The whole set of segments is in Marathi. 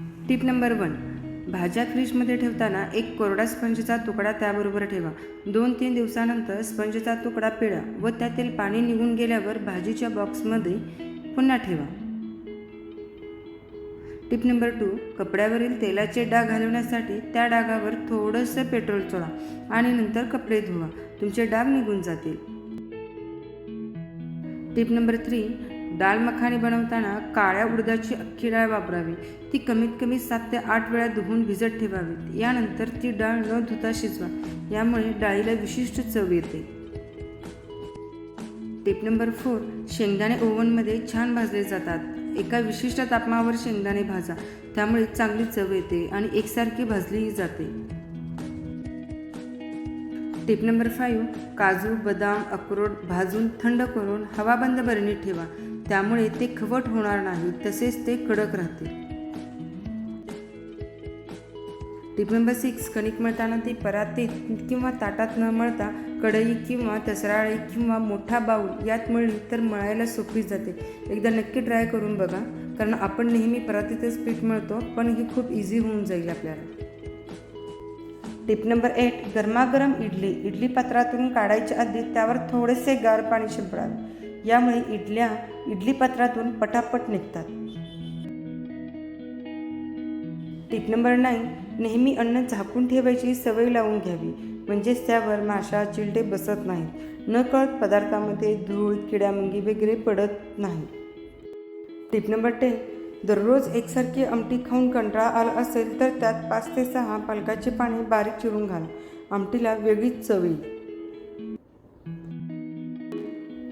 टिप नंबर वन भाज्या फ्रीजमध्ये ठेवताना एक कोरडा स्पंजचा तुकडा त्याबरोबर ठेवा. दोन तीन दिवसानंतर स्पंजचा तुकडा पिळा व त्यातील पाणी निघून गेल्यावर भाजीच्या बॉक्समध्ये पुन्हा ठेवा. टिप नंबर टू कपड्यावरील तेलाचे डाग घालवण्यासाठी त्या डागावर थोडंसं पेट्रोल चोळा आणि नंतर कपडे धुवा. तुमचे डाग निघून जातील. टिप नंबर थ्री डाळ मखानी बनवताना काळ्या उडदाची अख्खी डाळ वापरावी. ती कमीत कमी सात ते आठ वेळा धुवून भिजत ठेवावी. यानंतर ती डाळ न धुता शिजवा. यामुळे डाळीला विशिष्ट चव येते. टिप नंबर फोर शेंगदाणे ओव्हनमध्ये छान भाजले जातात. एका विशिष्ट तापमानावर शेंगदाणे भाजा. त्यामुळे चांगली चव येते आणि एकसारखी भाजलीही जाते. टिप नंबर फाईव्ह काजू बदाम अक्रोड भाजून थंड करून हवाबंद बरणीत ठेवा. त्यामुळे ते खवट होणार नाही तसेच ते कडक राहते टिप नंबर सिक्स कणिक मळताना ते परातीत किंवा ताटात न मळता कढई किंवा तसराळी किंवा मोठा बाऊल यात मळली तर मळायला सोपी जाते. एकदा नक्की ट्राय करून बघा कारण आपण नेहमी परातीतच पीठ मळतो पण ही खूप इझी होऊन जाईल आपल्याला. टिप नंबर एट गरमागरम इडली. इडली पात्रातून काढायच्या आधी त्यावर थोडेसे गार पाणी शिंपडावे यामुळे इडल्या इडली पात्रातून पटापट निघतात. टिप नंबर नाईन नेहमी अन्न झाकून ठेवायची सवय लावून घ्यावी. म्हणजेच त्यावर माशा चिलटे बसत नाहीत. न कळत पदार्थामध्ये धूळ किड्यामुंगी वगैरे पडत नाही टिप नंबर टेन दररोज एकसारखी आमटी खाऊन कंटाळा आला असेल तर त्यात पाच ते सहा पालकाचे पाणी बारीक चिरून घाल. आमटीला वेगळीच चव येईल.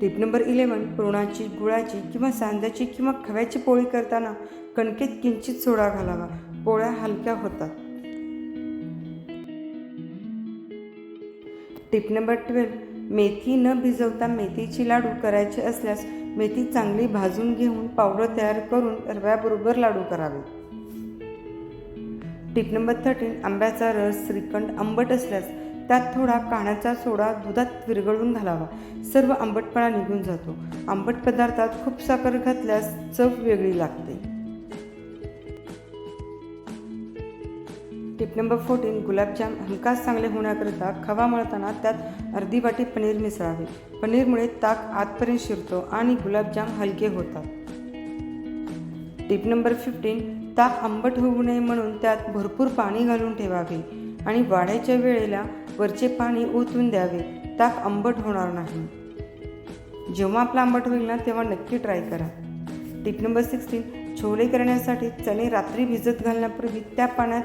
टिप नंबर इलेवन पुरणाची गुळाची किंवा सांज्याची किंवा खव्याची पोळी करताना कणकेत किंचित सोडा घालावा. पोळ्या हलक्या होतात. टिप नंबर ट्वेल्व मेथी न भिजवता मेथीची लाडू करायचे असल्यास मेथी चांगली भाजून घेऊन पावडर तयार करून रव्याबरोबर लाडू करावे. टिप नंबर थर्टीन आंब्याचा रस श्रीखंड आंबट असल्यास त्यात थोडा काण्याचा सोडा दुधात विरघळून घालावा. सर्व आंबटपणा निघून जातो. आंबट पदार्थात खूप साखर घातल्यास चव वेगळी लागते. टिप नंबर फोर्टीन गुलाबजाम हमखास चांगले होण्याकरिता खवा मळताना त्यात अर्धी वाटी पनीर मिसळावे. पनीरमुळे ताक आतपर्यंत शिरतो आणि गुलाबजाम हलके होतात. टिप नंबर फिफ्टीन ताक आंबट होऊ नये म्हणून त्यात भरपूर पाणी घालून ठेवावे आणि वाढायच्या वेळेला वरचे पाणी ओतून द्यावे. ताक आंबट होणार नाही. जेव्हा आपला आंबट होईल ना तेव्हा नक्की ट्राय करा. टिप नंबर सिक्स्टीन छोले करण्यासाठी चणे रात्री भिजत घालण्यापूर्वी त्या पाण्यात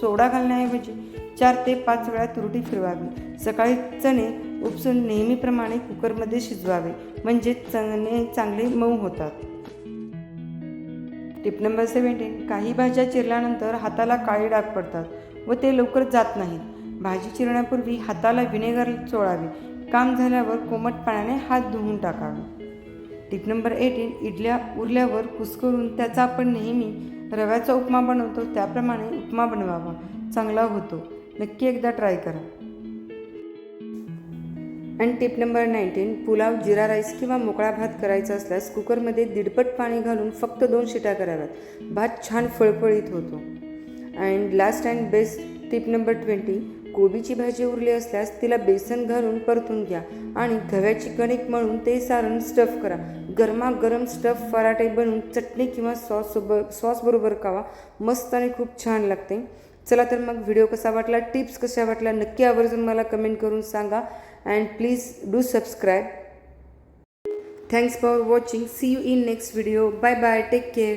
सोडा घालण्याऐवजी चार ते पाच वेळा तुरटी फिरवावी. सकाळी चणे उपसून नेहमीप्रमाणे कुकरमध्ये शिजवावे. म्हणजे चणे चांगले मऊ होतात. टिप नंबर सेवन्टीन काही भाज्या चिरल्यानंतर हाताला काळी डाग पडतात व ते लवकर जात नाहीत. भाजी चिरण्यापूर्वी हाताला व्हिनेगर चोळावे. काम झाल्यावर कोमट पाण्याने हात धुवून टाकावे. टिप नंबर एटीन इडल्या उरल्यावर कुस्करून त्याचा आपण नेहमी रव्याचा उपमा बनवतो त्याप्रमाणे उपमा बनवावा. चांगला होतो. नक्की एकदा ट्राय करा. आणि tip number nineteen pulao jeera rice किंवा मोकळा भात करायचा असल्यास कुकरमध्ये दीडपट पाणी घालून फक्त दोन शिट्या कराव्यात. भात छान फळफळीत होतो. And last and best tip number twenty कोबीची भाजी उरली असल्यास तिला बेसन घालून परतून घ्या आणि गव्याची कणिक मळून ते सारण स्टफ करा. गरमागरम स्टफ पराठे बनवून चटणी किंवा सॉस सॉस सॉसबरोबर खावा. मस्त आणि खूप छान लागते. चला तर मग व्हिडिओ कसा वाटला टिप्स कशा वाटल्या नक्की आवर्जून मला कमेंट करून सांगा. And please do subscribe thanks for watching see you in next video bye bye take care